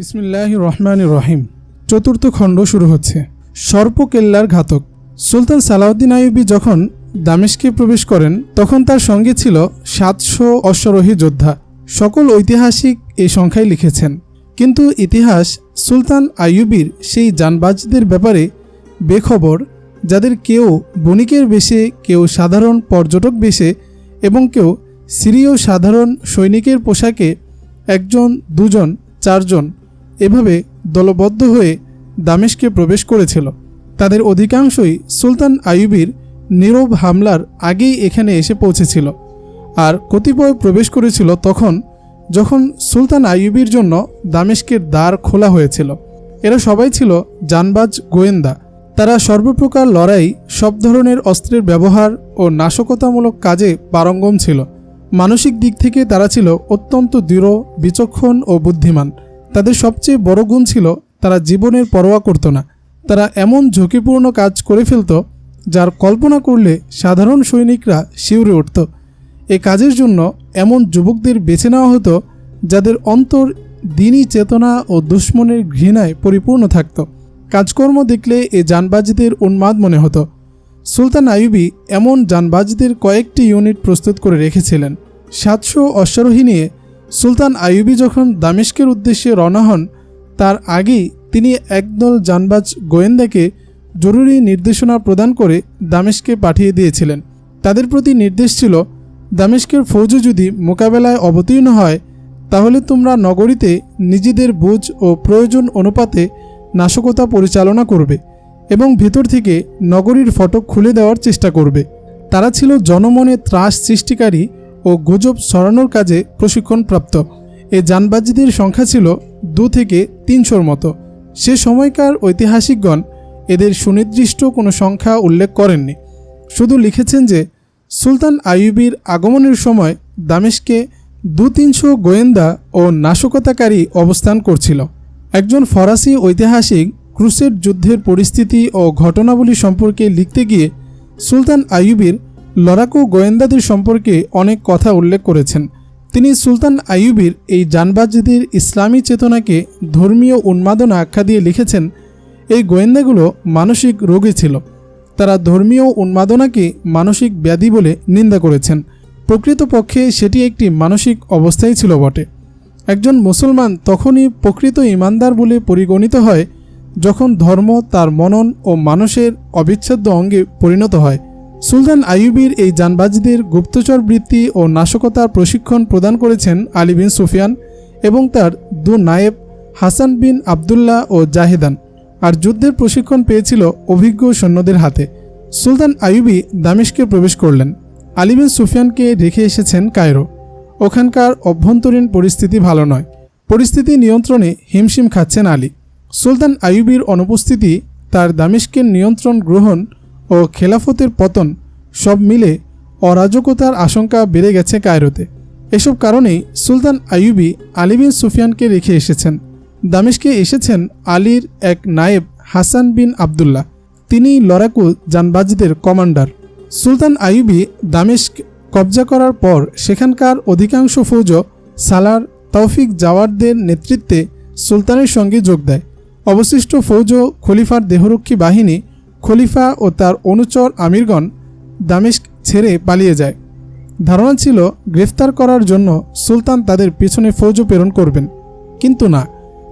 বিসমিল্লাহ রহমান রহিম চতুর্থ খণ্ড শুরু হচ্ছে। সর্পকেল্লার ঘাতক। সুলতান সালাউদ্দিন আইয়ুবী যখন দামেশকে প্রবেশ করেন, তখন তার সঙ্গে ছিল সাতশো অশ্বারোহী যোদ্ধা। সকল ঐতিহাসিক এই সংখ্যায় লিখেছেন। কিন্তু ইতিহাস সুলতান আইয়ুবীর সেই যানবাজদের ব্যাপারে বেখবর, যাদের কেউ বণিকের বেশে, কেউ সাধারণ পর্যটক বেশে এবং কেউ সিরীয় সাধারণ সৈনিকের পোশাকে একজন, দুজন, চারজন এভাবে দলবদ্ধ হয়ে দামেশকে প্রবেশ করেছিল। তাদের অধিকাংশই সুলতান আইয়ুবীর নীরব হামলার আগেই এখানে এসে পৌঁছেছিল। আর কতিপয় প্রবেশ করেছিল তখন, যখন সুলতান আইয়ুবীর জন্য দামেশকের দ্বার খোলা হয়েছিল। এরা সবাই ছিল জানবাজ গোয়েন্দা। তারা সর্বপ্রকার লড়াই, সব ধরনের অস্ত্রের ব্যবহার ও নাশকতামূলক কাজে পারঙ্গম ছিল। মানসিক দিক থেকে তারা ছিল অত্যন্ত দৃঢ়, বিচক্ষণ ও বুদ্ধিমান। তাদের সবচেয়ে বড় গুণ ছিল তারা জীবনের পরোয়া করত না। তারা এমন ঝুঁকিপূর্ণ কাজ করে ফেলত, যার কল্পনা করলে সাধারণ সৈনিকরা শিউরে উঠত। এ কাজের জন্য এমন যুবকদের বেছে নেওয়া হতো, যাদের অন্তর দিনই চেতনা ও দুশ্মনের ঘৃণায় পরিপূর্ণ থাকত। কাজকর্ম দেখলে এ যানবাজিদের উন্মাদ মনে হতো। সুলতান আইয়ুবী এমন যানবাজিদের কয়েকটি ইউনিট প্রস্তুত করে রেখেছিলেন। সাতশো অশ্বারোহী নিয়ে সুলতান আইয়ুবী যখন দামেস্কের উদ্দেশ্যে রওনা হন, তার আগেই তিনি একদল যানবাজ গোয়েন্দাকে জরুরি নির্দেশনা প্রদান করে দামেস্কে পাঠিয়ে দিয়েছিলেন। তাদের প্রতি নির্দেশ ছিল, দামেস্কের ফৌজ যদি মোকাবেলায় অবতীর্ণ হয়, তাহলে তোমরা নগরীতে নিজেদের বুঝ ও প্রয়োজন অনুপাতে নাশকতা পরিচালনা করবে এবং ভেতর থেকে নগরীর ফটক খুলে দেওয়ার চেষ্টা করবে। তারা ছিল জনমনে ত্রাস সৃষ্টিকারী ও গুজব সরানোর কাজে প্রশিক্ষণপ্রাপ্ত। এ যানবাজিদের সংখ্যা ছিল দু থেকে তিনশোর মতো। সে সময়কার ঐতিহাসিকগণ এদের সুনির্দিষ্ট কোনো সংখ্যা উল্লেখ করেননি। শুধু লিখেছেন যে, সুলতান আইয়ুবীর আগমনের সময় দামেশকে দু তিনশো গোয়েন্দা ও নাশকতাকারী অবস্থান করছিল। একজন ফরাসি ঐতিহাসিক ক্রুসেড যুদ্ধের পরিস্থিতি ও ঘটনাবলী সম্পর্কে লিখতে গিয়ে সুলতান আইয়ুবীর লড়াকু গোয়েন্দাদের সম্পর্কে অনেক কথা উল্লেখ করেছেন। তিনি সুলতান আইয়ুবীর এই জানবাজিদের ইসলামী চেতনাকে ধর্মীয় উন্মাদনা আখ্যা দিয়ে লিখেছেন, এই গোয়েন্দাগুলো মানসিক রোগী ছিল। তারা ধর্মীয় উন্মাদনাকে মানসিক ব্যাধি বলে নিন্দা করেছেন। প্রকৃতপক্ষে সেটি একটি মানসিক অবস্থাই ছিল বটে। একজন মুসলমান তখনই প্রকৃত ইমানদার বলে পরিগণিত হয়, যখন ধর্ম তার মনন ও মানুষের অবিচ্ছেদ্য অঙ্গে পরিণত হয়। সুলতান আইয়ুবীর এই যানবাজিদের গুপ্তচর বৃত্তি ও নাশকতার প্রশিক্ষণ প্রদান করেছেন আলী বিন সুফিয়ান এবং তার দু নায়েব, হাসান বিন আবদুল্লাহ ও জাহেদান। আর যুদ্ধের প্রশিক্ষণ পেয়েছিল অভিজ্ঞ সৈন্যদের হাতে। সুলতান আইয়ুবী দামেশকে প্রবেশ করলেন। আলী বিন সুফিয়ানকে রেখে এসেছেন কায়রো। ওখানকার অভ্যন্তরীণ পরিস্থিতি ভালো নয়। পরিস্থিতি নিয়ন্ত্রণে হিমশিম খাচ্ছেন আলী। সুলতান আইয়ুবীর অনুপস্থিতি তার দামেশকের নিয়ন্ত্রণ গ্রহণ ও খেলাফতের পতন সব মিলে অরাজকতার আশঙ্কা বেড়ে গেছে কায়রোতে। এসব কারণেই সুলতান আইয়ুবি আলী বিন সুফিয়ানকে রেখে এসেছেন। দামেশকে এসেছেন আলীর এক নায়েব হাসান বিন আবদুল্লাহ। তিনি লড়াকু যানবাজিদের কমান্ডার। সুলতান আইয়ুবি দামেস্ক কবজা করার পর সেখানকার অধিকাংশ ফৌজ সালার তৌফিক জাওয়ারদের নেতৃত্বে সুলতানের সঙ্গে যোগ দেয়। অবশিষ্ট ফৌজ খলিফার দেহরক্ষী বাহিনী খলিফা ও তার অনুচর আমিরগণ দামেস্ক ছেড়ে পালিয়ে যায়। ধারণা ছিল গ্রেফতার করার জন্য সুলতান তাদের পিছনে ফৌজ প্রেরণ করবেন। কিন্তু না,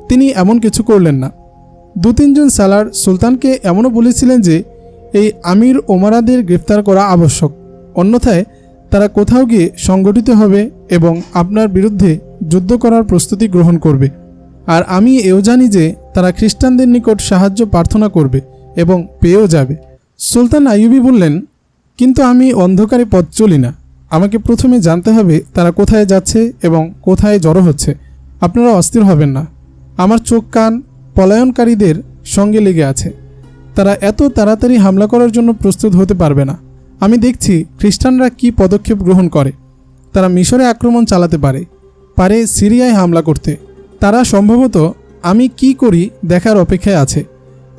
তিনি এমন কিছু করলেন না। দু তিনজন সালার সুলতানকে এমনও বলেছিলেন যে, এই আমির ওমারাদের গ্রেফতার করা আবশ্যক। অন্যথায় তারা কোথাও গিয়ে সংগঠিত হবে এবং আপনার বিরুদ্ধে যুদ্ধ করার প্রস্তুতি গ্রহণ করবে। আর আমি এও জানি যে, তারা খ্রিস্টানদের নিকট সাহায্য প্রার্থনা করবে। এবং পেয়েও যাবে। সুলতান আইয়ুবি বললেন, কিন্তু আমি অন্ধকারে পথ চলি না। আমাকে প্রথমে জানতে হবে তারা কোথায় যাচ্ছে এবং কোথায় জড়ো হচ্ছে। আপনারা অস্থির হবেন না। আমার চোখ কান পলায়নকারীদের সঙ্গে লেগে আছে। তারা এত তাড়াতাড়ি হামলা করার জন্য প্রস্তুত হতে পারবে না। আমি দেখছি খ্রিস্টানরা কি পদক্ষেপ গ্রহণ করে। তারা মিশরে আক্রমণ চালাতে পারে পারে সিরিয়ায় হামলা করতে। তারা সম্ভবত আমি কি করি দেখার অপেক্ষায় আছে।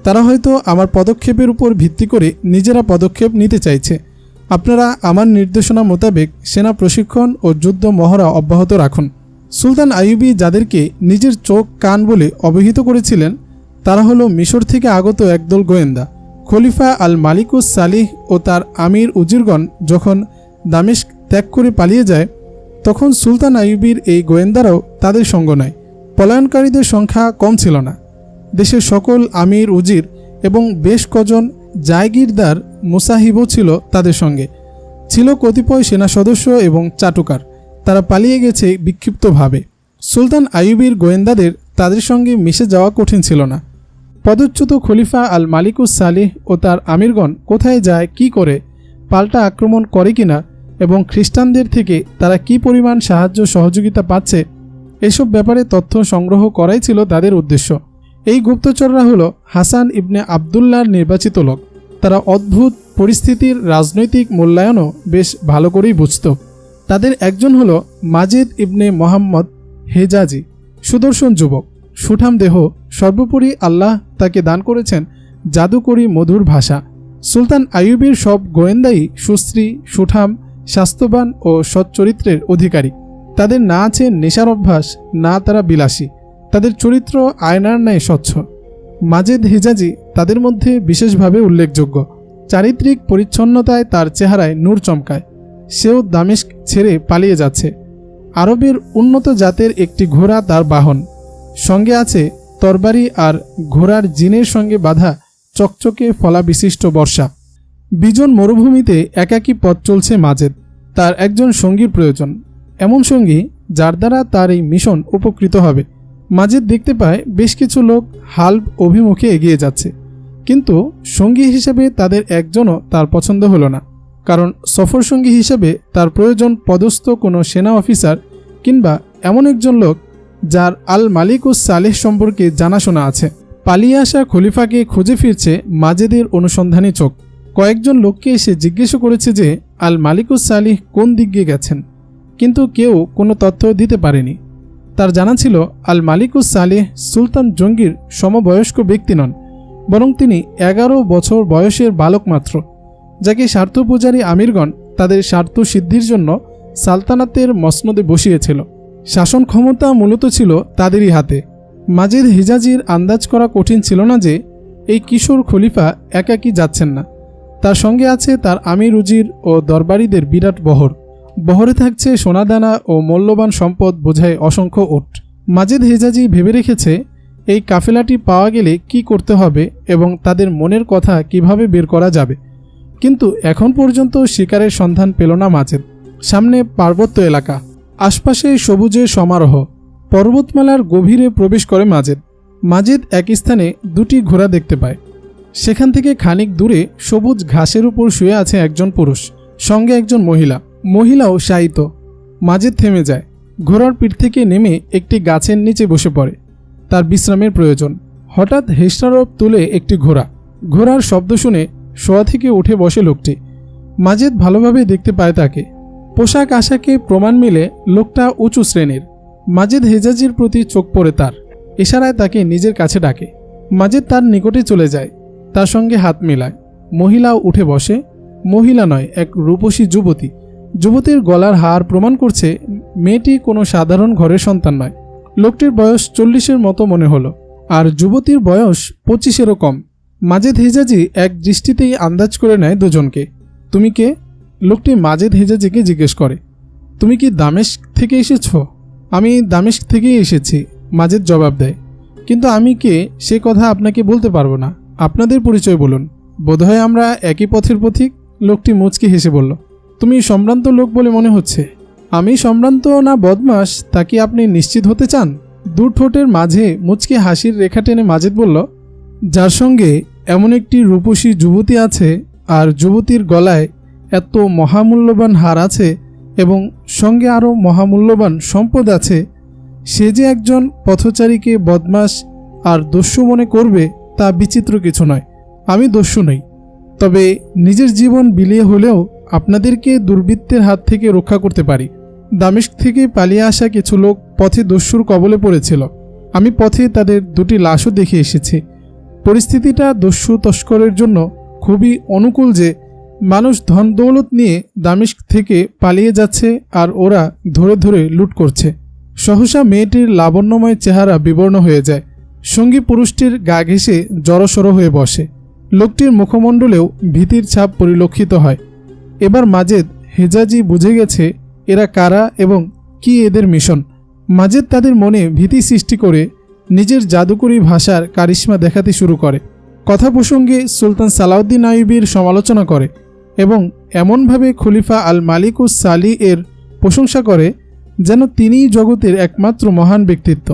তারা হয়তো আমার পদক্ষেপের উপর ভিত্তি করে নিজেরা পদক্ষেপ নিতে চাইছে। আপনারা আমার নির্দেশনা মোতাবেক সেনা প্রশিক্ষণ ও যুদ্ধ মহড়া অব্যাহত রাখুন। সুলতান আইয়ুবি যাদেরকে নিজের চোখ, কান বলে অবহিত করেছিলেন, তারা হলো মিশর থেকে আগত একদল গোয়েন্দা। খলিফা আল মালিকুস সালিহ ও তার আমির উজিরগণ যখন দামেশ ত্যাগ করে পালিয়ে যায়, তখন সুলতান আইয়ুবির এই গোয়েন্দারাও তাদের সঙ্গ নেয়। পলায়নকারীদের সংখ্যা কম ছিল না। দেশের সকল আমির, উজির এবং বেশ কজন জায়গিরদার মুসাহিবও ছিল তাদের সঙ্গে। ছিল কতিপয় সেনা সদস্য এবং চাটুকার। তারা পালিয়ে গেছে বিক্ষিপ্তভাবে। সুলতান আইয়ুবির গোয়েন্দাদের তাদের সঙ্গে মিশে যাওয়া কঠিন ছিল না। পদচ্যুত খলিফা আল মালিকুস সালিহ ও তার আমিরগণ কোথায় যায়, কি করে, পাল্টা আক্রমণ করে কিনা এবং খ্রিস্টানদের থেকে তারা কি পরিমাণ সাহায্য সহযোগিতা পাচ্ছে, এসব ব্যাপারে তথ্য সংগ্রহ করাই ছিল তাদের উদ্দেশ্য। এই গুপ্তচররা হলো হাসান ইবনে আবদুল্লার নির্বাচিত লোক। তারা অদ্ভুত পরিস্থিতির রাজনৈতিক মূল্যায়নও বেশ ভালো করেই বুঝত। তাদের একজন হলো মাজিদ ইবনে মোহাম্মদ হেজাজি, সুদর্শন যুবক। সুঠাম দেহ, সর্বোপরি আল্লাহ তাকে দান করেছেন জাদুকরী মধুর ভাষা। সুলতান আইয়ুবের সব গোয়েন্দাই সুশ্রী, সুঠাম, স্বাস্থ্যবান ও সচ্চরিত্রের অধিকারী। তাদের না আছে নেশার অভ্যাস, না তারা বিলাসী। তাদের চরিত্র আয়নার ন্যায় স্বচ্ছ। মাজেদ হিজাজি তাদের মধ্যে বিশেষভাবে উল্লেখযোগ্য। চারিত্রিক পরিচ্ছন্নতায় তার চেহারায় নূর চমকায়। সেও দামেস্ক ছেড়ে পালিয়ে যাচ্ছে। আরবের উন্নত জাতের একটি ঘোড়া তার বাহন। সঙ্গে আছে তরবারি আর ঘোড়ার জিনের সঙ্গে বাঁধা চকচকে ফলা বিশিষ্ট বর্ষা। বিজন মরুভূমিতে একাকী পথ চলছে মাজেদ, তার একজন সঙ্গীর প্রয়োজন। এমন সঙ্গী যার দ্বারা তার এই মিশন উপকৃত হবে। মাজেদ দেখতে পায় বেশ কিছু লোক হাল্ব অভিমুখে এগিয়ে যাচ্ছে। কিন্তু সঙ্গী হিসেবে তাদের একজনও তার পছন্দ হলো না। কারণ সফর সঙ্গী হিসেবে তার প্রয়োজন পদস্থ কোনো সেনা অফিসার কিংবা এমন একজন লোক যার আল মালিক ও সালেহ সম্পর্কে জানাশোনা আছে। পালিয়ে আসা খলিফাকে খুঁজে ফিরছে মাজেদের অনুসন্ধানী চোখ। কয়েকজন লোককে এসে জিজ্ঞেস করেছে যে, আল মালিকুস সালিহ কোন দিক গেছেন? কিন্তু কেউ কোনো তথ্য দিতে পারেনি। তার জানা ছিল, আল মালিকুস সালেহ সুলতান জঙ্গির সমবয়স্ক ব্যক্তি নন, বরং তিনি এগারো বছর বয়সের বালক মাত্র, যাকে স্বার্থপূজারী আমিরগণ তাদের স্বার্থ সিদ্ধির জন্য সালতানাতের মসনদে বসিয়েছিল। শাসন ক্ষমতা মূলত ছিল তাদেরই হাতে। মাজেদ হিজাজির আন্দাজ করা কঠিন ছিল না যে, এই কিশোর খলিফা একাকী যাচ্ছেন না। তার সঙ্গে আছে তার আমির উজির ও দরবারিদের বিরাট বহর। বহরে থাকছে সোনাদানা ও মূল্যবান সম্পদ বোঝায় অসংখ্য ওট মাজেদ হেজাজি ভেবে রেখেছে, এই কাফেলাটি পাওয়া গেলে কি করতে হবে এবং তাদের মনের কথা কীভাবে বের করা যাবে। কিন্তু এখন পর্যন্ত শিকারের সন্ধান পেল না মাজেদ। সামনে পার্বত্য এলাকা, আশপাশে সবুজে সমারোহ। পর্বতমালার গভীরে প্রবেশ করে মাজেদ। মাজেদ এক স্থানে দুটি ঘোড়া দেখতে পায়। সেখান থেকে খানিক দূরে সবুজ ঘাসের উপর শুয়ে আছে একজন পুরুষ, সঙ্গে একজন মহিলা। মহিলাও শায়িত। মাঝে থেমে যায়। ঘোড়ার পিঠ থেকে নেমে একটি গাছের নিচে বসে পড়ে। তার বিশ্রামের প্রয়োজন। হঠাৎ হেস্টারোপ তুলে একটি ঘোড়া। ঘোড়ার শব্দ শুনে শোয়া থেকে উঠে বসে লোকটি। মাজেদ ভালোভাবে দেখতে পায় তাকে। পোশাক আশাকে প্রমাণ মিলে লোকটা উঁচু শ্রেণির। মাজেদ হেজাজির প্রতি চোখ পড়ে তার। ইশারায় তাকে নিজের কাছে ডাকে। মাজেদ তার নিকটে চলে যায়। তার সঙ্গে হাত মেলায়। মহিলাও উঠে বসে। মহিলা নয়, এক রূপসী যুবতী। যুবতীর গলার হার প্রমাণ করছে মেয়েটি কোনো সাধারণ ঘরের সন্তান নয়। লোকটির বয়স চল্লিশের মতো মনে হলো। আর যুবতীর বয়স পঁচিশেরও কম। মাজেদ হেজাজি এক দৃষ্টিতেই আন্দাজ করে নেয় দুজনকে। তুমি কে? লোকটি মাজেদ হেজাজিকে জিজ্ঞেস করে। তুমি কি দামেস্ক থেকে এসেছ? আমি দামেস্ক থেকেই এসেছি, মাজেদ জবাব দেয়। কিন্তু আমি কে? সে কথা আপনাকে বলতে পারব না। আপনাদের পরিচয় বলুন। বোধহয় আমরা একই পথের পথিক? লোকটি মুচকি হেসে বলল। তুমি সম্ভ্রান্ত লোক বলে মনে হচ্ছে। আমি সম্ভ্রান্ত না বদমাস তা কি আপনি নিশ্চিত হতে চান? দু ঠোঁটের মাঝে মুচকে হাসির রেখা টেনে মাজেদ বলল, যার সঙ্গে এমন একটি রূপসী যুবতী আছে, আর যুবতীর গলায় এত মহামূল্যবান হার আছে এবং সঙ্গে আরও মহামূল্যবান সম্পদ আছে, সে যে একজন পথচারীকে বদমাস আর দস্যু মনে করবে তা বিচিত্র কিছু নয়। আমি দস্যু নই, তবে নিজের জীবন বিলিয়ে হলেও আপনাদেরকে দুর্বৃত্তের হাত থেকে রক্ষা করতে পারি। দামেস্ক থেকে পালিয়ে আসা কিছু লোক পথে দস্যুর কবলে পড়েছিল। আমি পথে তাদের দুটি লাশও দেখে এসেছি। পরিস্থিতিটা দস্যু তস্করের জন্য খুবই অনুকূল যে মানুষ ধন দৌলত নিয়ে দামেস্ক থেকে পালিয়ে যাচ্ছে আর ওরা ধরে ধরে লুট করছে। সহসা মেয়েটির লাবণ্যময় চেহারা বিবর্ণ হয়ে যায়। সঙ্গী পুরুষটির গা ঘেঁষে জড়সড় হয়ে বসে। লোকটির মুখমণ্ডলেও ভীতির ছাপ পরিলক্ষিত হয়। এবার মাজেদ, হেজাজি বুঝে গেছে এরা কারা এবং কি এদের মিশন। মাজেদ তাদের মনে ভীতি সৃষ্টি করে নিজের জাদুকরী ভাষার কারিশ্মা দেখাতে শুরু করে। কথা প্রসঙ্গে সুলতান সালাউদ্দিন আইবির সমালোচনা করে এবং এমনভাবে খলিফা আল মালিকুস সালি এর প্রশংসা করে যেন তিনিই জগতের একমাত্র মহান ব্যক্তিত্ব।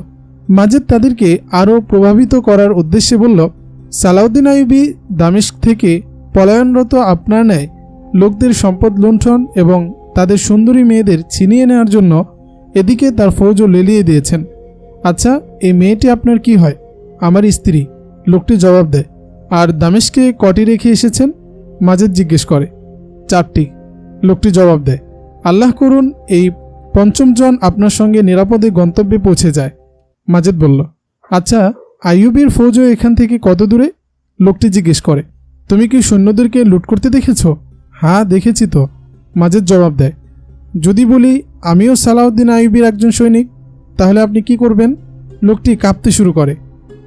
মাজেদ তাদেরকে আরও প্রভাবিত করার উদ্দেশ্যে বলল, সালাউদ্দিন আইবি দামেস্ক থেকে পলায়নরত আপনার ন্যায় লোকদের সম্পদ লুণ্ঠন এবং তাদের সুন্দরী মেয়েদের ছিনিয়ে নেওয়ার জন্য এদিকে তার ফৌজও লেলিয়ে দিয়েছেন। আচ্ছা এই মেয়েটি আপনার কি হয়? আমার স্ত্রী। লোকটি জবাব দেয়, আর দামেশকে কটি রেখে এসেছেন? মাজেদ জিজ্ঞেস করে, চারটি। লোকটি জবাব দেয়, আল্লাহ করুন, এই পঞ্চমজন আপনার সঙ্গে নিরাপদে গন্তব্যে পৌঁছে যায়। মাজেদ বলল আচ্ছা আইয়ুবের ফৌজও এখান থেকে কত দূরে? লোকটি জিজ্ঞেস করে, তুমি কি সৈন্যদেরকে লুট করতে দেখেছ? হ্যাঁ দেখেছি তো। মাজেদ জবাব দেয়। যদি বলি, আমিও সালাউদ্দিন আইয়ুবের একজন সৈনিক, তাহলে আপনি কি করবেন? লোকটি কাঁপতে শুরু করে।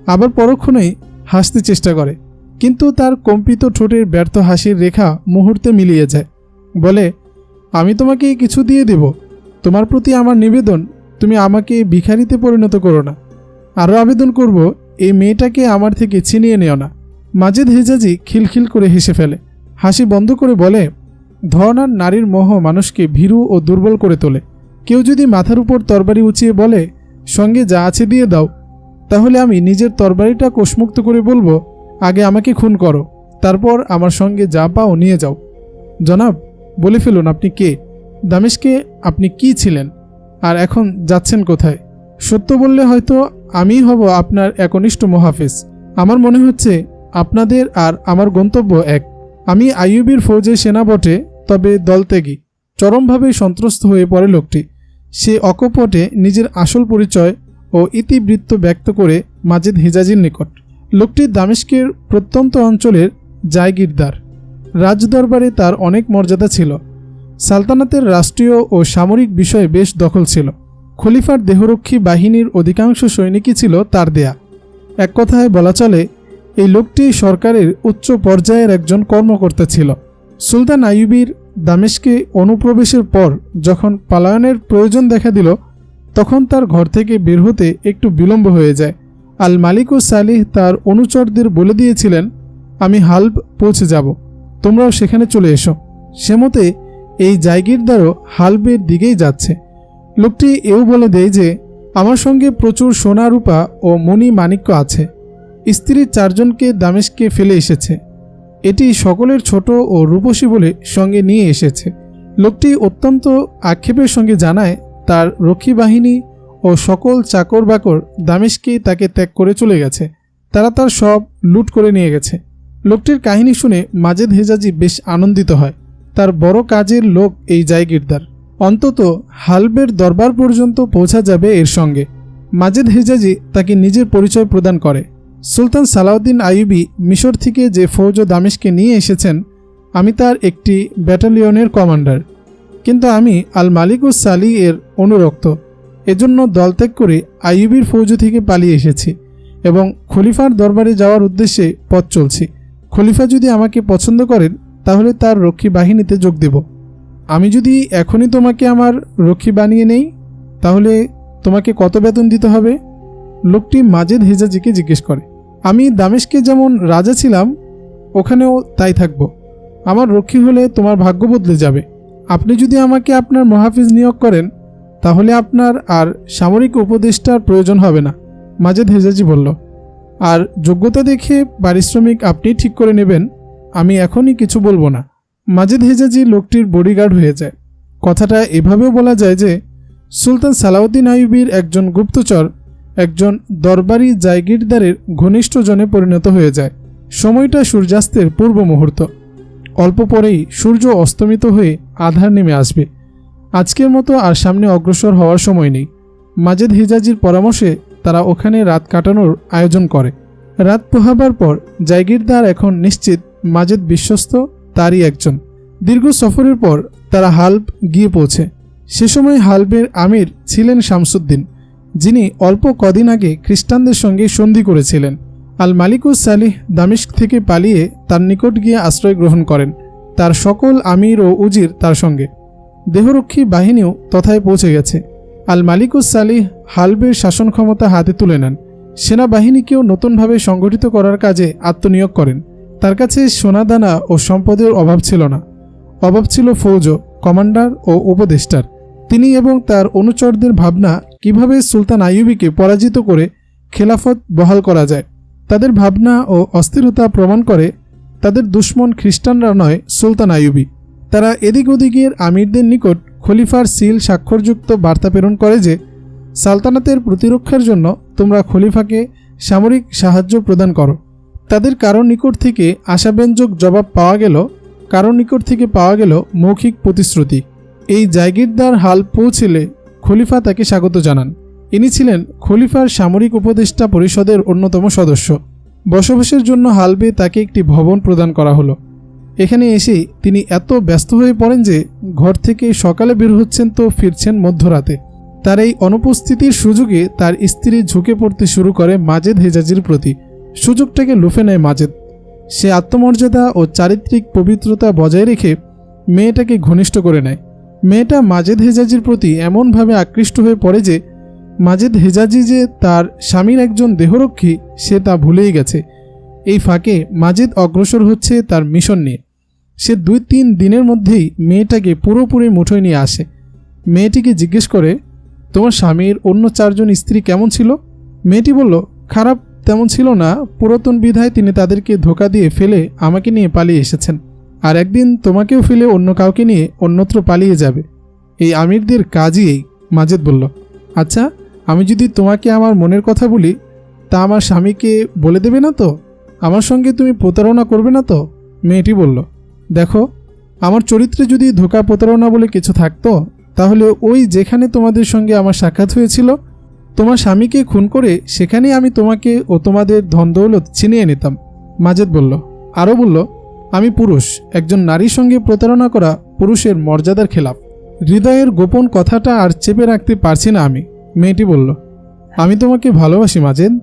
আবার পরক্ষণেই হাসতে চেষ্টা করে। কিন্তু তার কম্পিত ঠোঁটের ব্যর্থ হাসির রেখা মুহূর্তে মিলিয়ে যায়। বলে, আমি তোমাকে কিছু দিয়ে দেব। তোমার প্রতি আমার নিবেদন তুমি আমাকে ভিখারিতে পরিণত করো না। আরও আবেদন করব, এই মেয়েটাকে আমার থেকে ছিনিয়ে নিও না। মাজেদ হেজাজি খিলখিল করে হেসে ফেলে। হাসি বন্ধ করে বলে, ধরনার নারীর মোহ মানুষকে ভীরু ও দুর্বল করে তোলে। কেউ যদি মাথার উপর তরবারি উঁচিয়ে বলে, সঙ্গে যা আছে দিয়ে দাও, তাহলে আমি নিজের তরবারিটা কোষমুক্ত করে বলব, আগে আমাকে খুন করো, তারপর আমার সঙ্গে যা পাও নিয়ে যাও। জনাব, বলে ফেলুন আপনি কে? দামেশকে আপনি কি ছিলেন? আর এখন যাচ্ছেন কোথায়? সত্য বললে হয়তো আমিই হব আপনার একনিষ্ঠ মহাফেজ। আমার মনে হচ্ছে আপনাদের আর আমার গন্তব্য এক। আমি আইয়ুবির ফৌজে সেনা বটে তবে দলত্যাগী চরমভাবে সন্ত্রস্ত হয়ে পড়ে লোকটি। সে অকপটে নিজের আসল পরিচয় ও ইতিবৃত্ত ব্যক্ত করে মাজেদ হিজাজির নিকট। লোকটি দামেস্কের প্রত্যন্ত অঞ্চলের জায়গিরদার। রাজদরবারে তার অনেক মর্যাদা ছিল। সালতানাতের রাষ্ট্রীয় ও সামরিক বিষয়ে বেশ দখল ছিল। খলিফার দেহরক্ষী বাহিনীর অধিকাংশ সৈনিকই ছিল তার দেয়া। এক কথায় বলা চলে এই লোকটি সরকারের উচ্চ পর্যায়ের একজন কর্মকর্তা ছিল। সুলতান আইয়ুবির দামেশকে অনুপ্রবেশের পর যখন পালায়নের প্রয়োজন দেখা দিল, তখন তার ঘর থেকে বের হতে একটু বিলম্ব হয়ে যায়। আল মালিক ও সালিহ তার অনুচরদের বলে দিয়েছিলেন, আমি হাল্ব পৌঁছে যাব। তোমরাও সেখানে চলে এসো। সে মতে এই জায়গিরদারও হালবের দিকেই যাচ্ছে। লোকটি এও বলে দেয় যে, আমার সঙ্গে প্রচুর সোনা রূপা ও মণি মাণিক্য আছে। স্ত্রীর চারজনকে দামেশকে ফেলে এসেছে। এটি সকলের ছোট ও রূপসী বলে সঙ্গে নিয়ে এসেছে। লোকটি অত্যন্ত আক্ষেপের সঙ্গে জানায়, তার রক্ষী বাহিনী ও সকল চাকর বাকর দামেশকেই তাকে ত্যাগ করে চলে গেছে। তারা তার সব লুট করে নিয়ে গেছে। লোকটির কাহিনী শুনে মাজেদ হেজাজি বেশ আনন্দিত হয়। তার বড় কাজের লোক এই জায়গিরদার। অন্তত হালবের দরবার পর্যন্ত পৌঁছা যাবে এর সঙ্গে। মাজেদ হেজাজি তাকে নিজের পরিচয় প্রদান করে। সুলতান সালাউদ্দিন আইয়ুবি মিশর থেকে যে ফৌজ ও দামেশকে নিয়ে এসেছেন, আমি তার একটি ব্যাটালিয়নের কমান্ডার। কিন্তু আমি আল মালিকুস সালি এর অনুরক্ত। এজন্য দল ত্যাগ করে আইয়ুবির ফৌজ থেকে পালিয়ে এসেছি এবং খলিফার দরবারে যাওয়ার উদ্দেশ্যে পথ চলছি। খলিফা যদি আমাকে পছন্দ করেন, তাহলে তার রক্ষী বাহিনীতে যোগ দেব। আমি যদি এখনই তোমাকে আমার রক্ষী বানিয়ে নেই, তাহলে তোমাকে কত বেতন দিতে হবে? লোকটি মাজেদ হেজাজিকে জিজ্ঞেস করে। আমি দামেশকে যেমন রাজা ছিলাম, ওখানেও তাই থাকব। আমার রক্ষী হলে তোমার ভাগ্য বদলে যাবে। আপনি যদি আমাকে আপনার মহাফিজ নিয়োগ করেন, তাহলে আপনার আর সামরিক উপদেষ্টার প্রয়োজন হবে না মাজেদ হেজাজি বলল। আর যোগ্যতা দেখে পারিশ্রমিক আপনি ঠিক করে নেবেন, আমি এখনই কিছু বলব না। মাজেদ হেজাজি লোকটির বডিগার্ড হয়ে যায়। কথাটা এভাবেও বলা যায় যে, সুলতান সালাউদ্দিন আইয়ুবির একজন গুপ্তচর একজন দরবারি জায়গিরদারের ঘনিষ্ঠ জনে পরিণত হয়ে যায়। সময়টা সূর্যাস্তের পূর্ব মুহূর্ত। অল্প পরেই সূর্য অস্তমিত হয়ে আধার নেমে আসবে। আজকের মতো আর সামনে অগ্রসর হওয়ার সময় নেই। মাজেদ হিজাজির পরামর্শে তারা ওখানে রাত কাটানোর আয়োজন করে। রাত পোহাবার পর জায়গিরদার এখন নিশ্চিত মাজেদ বিশ্বস্ত, তারই একজন। দীর্ঘ সফরের পর তারা হাল্প গিয়ে পৌঁছে। সে সময় হালবের আমির ছিলেন শামসুদ্দিন। যিনি অল্প কদিন আগে খ্রিস্টানদের সঙ্গে সন্ধি করেছিলেন। আল মালিকুস সালিহ দামিস্ক থেকে পালিয়ে তার নিকট গিয়ে আশ্রয় গ্রহণ করেন। তার সকল আমির ও উজির তার সঙ্গে। দেহরক্ষী বাহিনীও তথায় পৌঁছে গেছে। আল মালিকুস সালিহ হালবের শাসন ক্ষমতা হাতে তুলে নেন। সেনাবাহিনীকেও নতুনভাবে সংগঠিত করার কাজে আত্মনিয়োগ করেন। তার কাছে সোনাদানা ও সম্পদের অভাব ছিল না। অভাব ছিল ফৌজ, কমান্ডার ও উপদেষ্টার। তিনি এবং তার অনুচরদের ভাবনা কীভাবে সুলতান আইয়ুবিকে পরাজিত করে খেলাফত বহাল করা যায়। তাদের ভাবনা ও অস্থিরতা প্রমাণ করে তাদের দুশ্মন খ্রিস্টানরা নয় সুলতান আইয়ুবি। তারা এদিক ওদিকের আমিরদের নিকট খলিফার সিল স্বাক্ষরযুক্ত বার্তা প্রেরণ করে যে, সালতানাতের প্রতিরক্ষার জন্য তোমরা খলিফাকে সামরিক সাহায্য প্রদান করো। তাদের কারও নিকট থেকে আশাব্যঞ্জক জবাব পাওয়া গেল, কারও নিকট থেকে পাওয়া গেল মৌখিক প্রতিশ্রুতি। এই জায়গিরদার হাল পৌঁছেলে খলিফা তাকে স্বাগত জানান। ইনি ছিলেন খলিফার সামরিক উপদেষ্টা পরিষদের অন্যতম সদস্য। বসবাসের জন্য হালবে তাকে একটি ভবন প্রদান করা হলো। এখানে এসে তিনি এত ব্যস্ত হয়ে পড়েন যে ঘর থেকে সকালে বের হচ্ছেন তো ফিরছেন মধ্যরাতে। তার এই অনুপস্থিতির সুযোগে তার স্ত্রী ঝুঁকে পড়তে শুরু করে মাজেদ হেজাজির প্রতি। সুযোগটাকে লুফে নেয় মাজেদ। সে আত্মমর্যাদা ও চারিত্রিক পবিত্রতা বজায় রেখে মেয়েটাকে ঘনিষ্ঠ করে নেয়। মেয়েটা মাজেদ হেজাজির প্রতি এমনভাবে আকৃষ্ট হয়ে পড়ে যে, মাজেদ হেজাজি যে তার স্বামীর একজন দেহরক্ষী, সে তা ভুলেই গেছে। এই ফাঁকে মাজেদ অগ্রসর হচ্ছে তার মিশন নিয়ে। সে দুই তিন দিনের মধ্যেই মেয়েটাকে পুরোপুরি মুঠোয় নিয়ে আসে। মেয়েটিকে জিজ্ঞেস করে, তোমার স্বামীর অন্য চারজন স্ত্রী কেমন ছিল? মেয়েটি বলল, খারাপ তেমন ছিল না, পুরাতন বিধায় তিনি তাদেরকে ধোকা দিয়ে ফেলে আমাকে নিয়ে পালিয়ে এসেছেন। আর একদিন তোমাকেও ফেলে অন্য কাউকে নিয়ে অন্যত্র পালিয়ে যাবে। এই আমিরদের কাজই এই মাজেদ বলল আচ্ছা আমি যদি তোমাকে আমার মনের কথা বলি, তা আমার স্বামীকে বলে দেবে না তো? আমার সঙ্গে তুমি প্রতারণা করবে না তো? মেয়েটি বলল, দেখো, আমার চরিত্রে যদি ধোকা প্রতারণা বলে কিছু থাকতো, তাহলে ওই যেখানে তোমাদের সঙ্গে আমার সাক্ষাৎ হয়েছিল, তোমার স্বামীকে খুন করে সেখানেই আমি তোমাকে ও তোমাদের ধন দৌলত ছিনিয়ে নিতাম। মাজেদ বলল, আরও বলল আমি পুরুষ, একজন নারীর সঙ্গে প্রতারণা করা পুরুষের মর্যাদার খেলাফ। হৃদয়ের গোপন কথাটা আর চেপে রাখতে পারছি না আমি, মেয়েটি বলল। আমি তোমাকে ভালোবাসি, মাজেদ।